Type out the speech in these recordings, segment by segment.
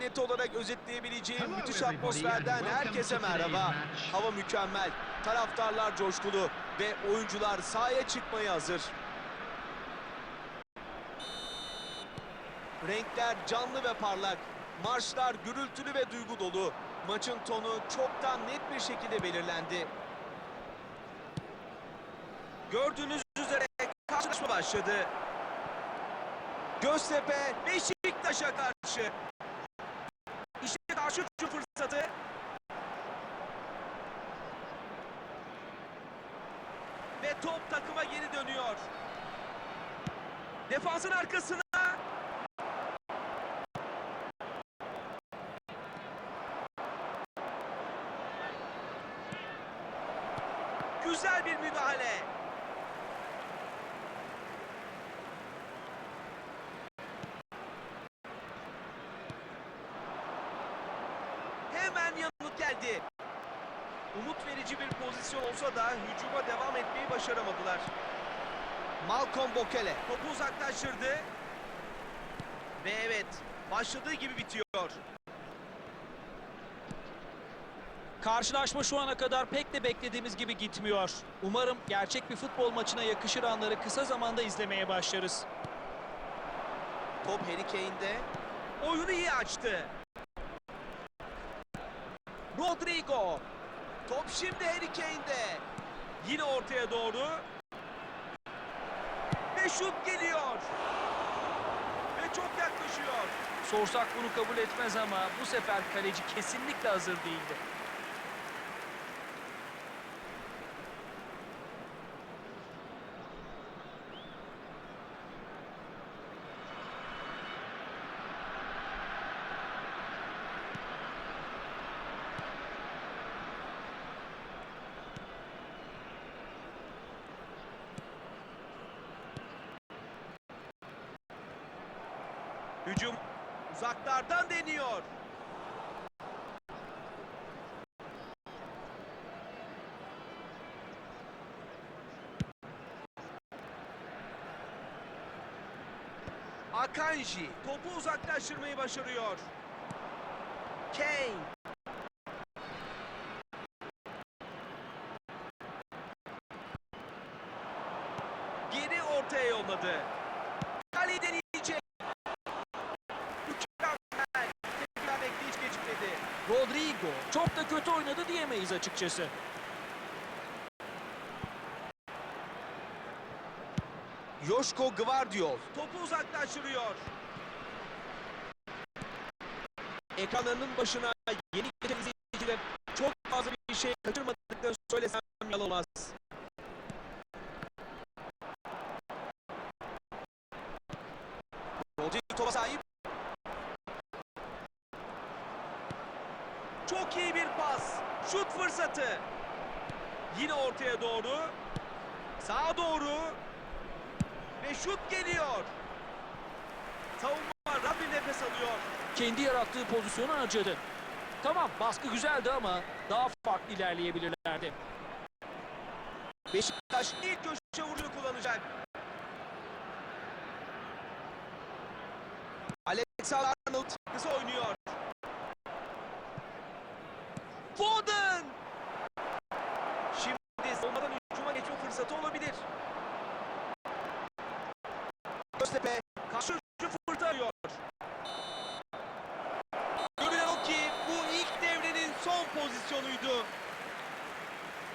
ve net olarak özetleyebileceğim müthiş atmosferden herkese merhaba. Hava mükemmel, taraftarlar coşkulu ve oyuncular sahaya çıkmaya hazır. Renkler canlı ve parlak, marşlar gürültülü ve duygu dolu. Maçın tonu çoktan net bir şekilde belirlendi. Gördüğünüz üzere karşılaşma başladı. Göztepe Beşiktaş'a karşı. Karşı şu fırsatı. Ve top takıma geri dönüyor. Defansın arkasına. Güzel bir müdahale. Umut verici bir pozisyon olsa da hücuma devam etmeyi başaramadılar. Malcolm Bokele topu uzaklaştırdı. Ve evet başladığı gibi bitiyor. Karşılaşma şu ana kadar pek de beklediğimiz gibi gitmiyor. Umarım gerçek bir futbol maçına yakışır anları kısa zamanda izlemeye başlarız. Top Harry Kane'de. Oyunu iyi açtı. Rodrigo. Top şimdi Harry Kane'de. Yine ortaya doğru. Ve şut geliyor. Ve çok yaklaşıyor. Sorsak bunu kabul etmez ama bu sefer kaleci kesinlikle hazır değildi. Hücum uzaklardan deniyor. Akanji topu uzaklaştırmayı başarıyor. Kane. Geri ortaya yolladı. Oynadı diyemeyiz açıkçası. Yoşko Gvardiol topu uzaklaştırıyor. Ekranlarının başına yeni gelen izleyiciler çok fazla bir şey kaçırmadıklarını söylesem yalan olmaz. Rodrigo topa sahip. Çok iyi bir pas. Şut fırsatı. Yine ortaya doğru. Sağa doğru. Ve şut geliyor. Savunma rahat bir nefes alıyor. Kendi yarattığı pozisyonu harcadı. Tamam baskı güzeldi ama daha farklı ilerleyebilirlerdi. Beşiktaş ilk köşe vuruşu kullanacak. Alex Arnold oynuyor. Foden! Şimdi savunmadan hücuma geçme fırsatı olabilir. Göztepe karşı hücum fırsatı arıyor. Görünen o ki bu ilk devrenin son pozisyonuydu.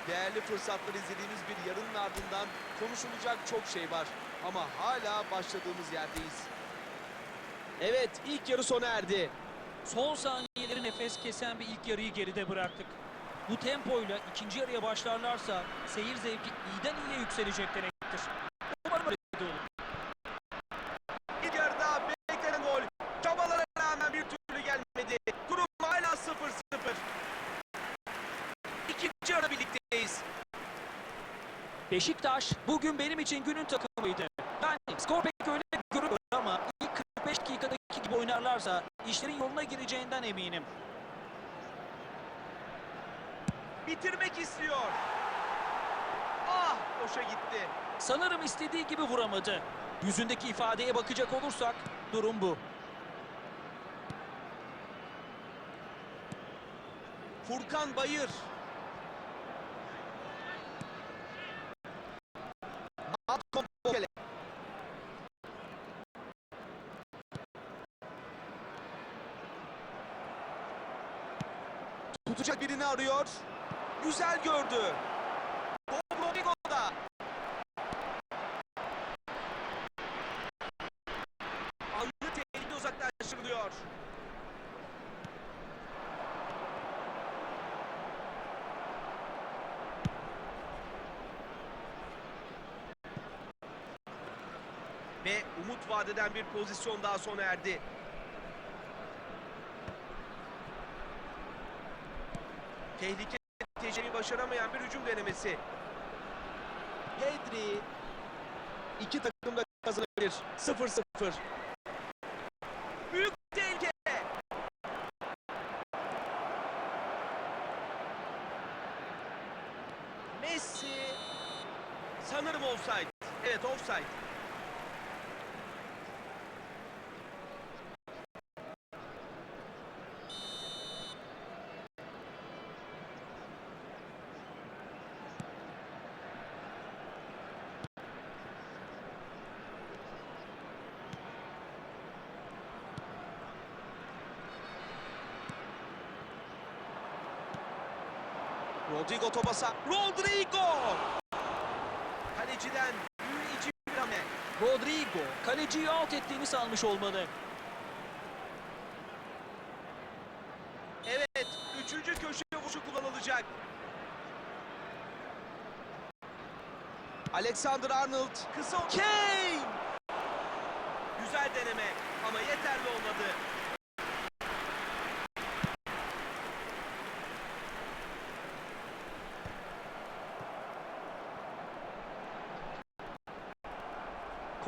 Değerli fırsatları izlediğimiz bir yarının ardından konuşulacak çok şey var. Ama hala başladığımız yerdeyiz. Evet, ilk yarı sona erdi. Son saniyeleri nefes kesen bir ilk yarıyı geride bıraktık. Bu tempoyla ikinci yarıya başlarlarsa seyir zevki iyiden iyiye yükselecek demektir. Umarım öyle de olur. İlk yarıda beklenen gol. Çabalara rağmen bir türlü gelmedi. Durum hala 0-0. İkinci yarı birlikteyiz. Beşiktaş bugün benim için günün takımıydı. Yani skor pek öyle görünmüyor ama ilk 45 dakikadaki gibi oynarlarsa işlerin yoluna gireceğinden eminim. Bitirmek istiyor. Ah, boşa gitti. Sanırım istediği gibi vuramadı. Yüzündeki ifadeye bakacak olursak durum bu. Furkan Bayır. Malcolm Bokele. Tutacak birini arıyor. Güzel gördü. Bob Rodrigo'da. Anlı tehlike uzaklaştırılıyor. Ve umut vadeden bir pozisyon daha sona erdi. Tehlike başaramayan bir hücum denemesi. Pedri. İki takım da kazanabilir. 0-0. Büyük tehlike. Messi. Sanırım offside. Evet offside. Rodrigo Tobasa. Rodrigo! Kaleciden büyüleyici bir hamle. Rodrigo kaleciyi alt ettiğini sanmış olmalı. Evet, üçüncü köşe vuruşu kullanılacak. Alexander Arnold. Kısa Kane! Güzel deneme ama yeterli olmadı.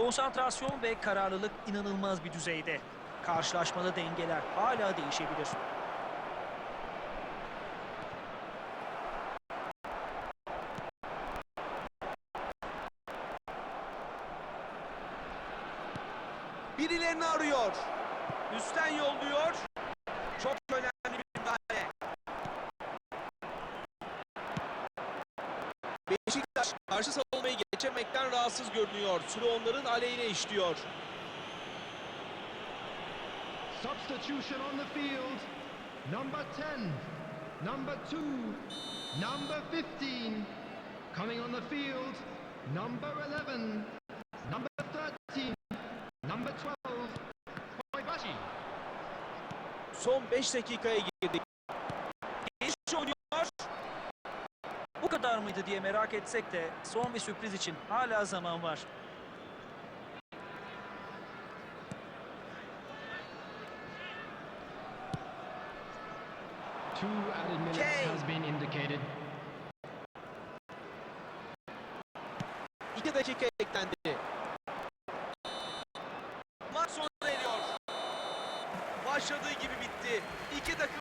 Konsantrasyon ve kararlılık inanılmaz bir düzeyde. Karşılaşmada dengeler hala değişebilir. Birilerini arıyor. Üstten yolluyor. Çok önemli bir müdahale. Beşiktaş karşı savunmayı geçemekten rahatsız görünüyor. Süre onların aleyhine işliyor. Substitution on the field. Number 10, number 2, number 15. Coming on the field, number 11, number 13, number 12. Koibashi. Son 5 dakikaya girdik. Genç oynuyor. Bu kadar mıydı diye merak etsek de son bir sürpriz için hala zaman var. Two added minutes Kane. has been indicated. 2 dakika eklendi.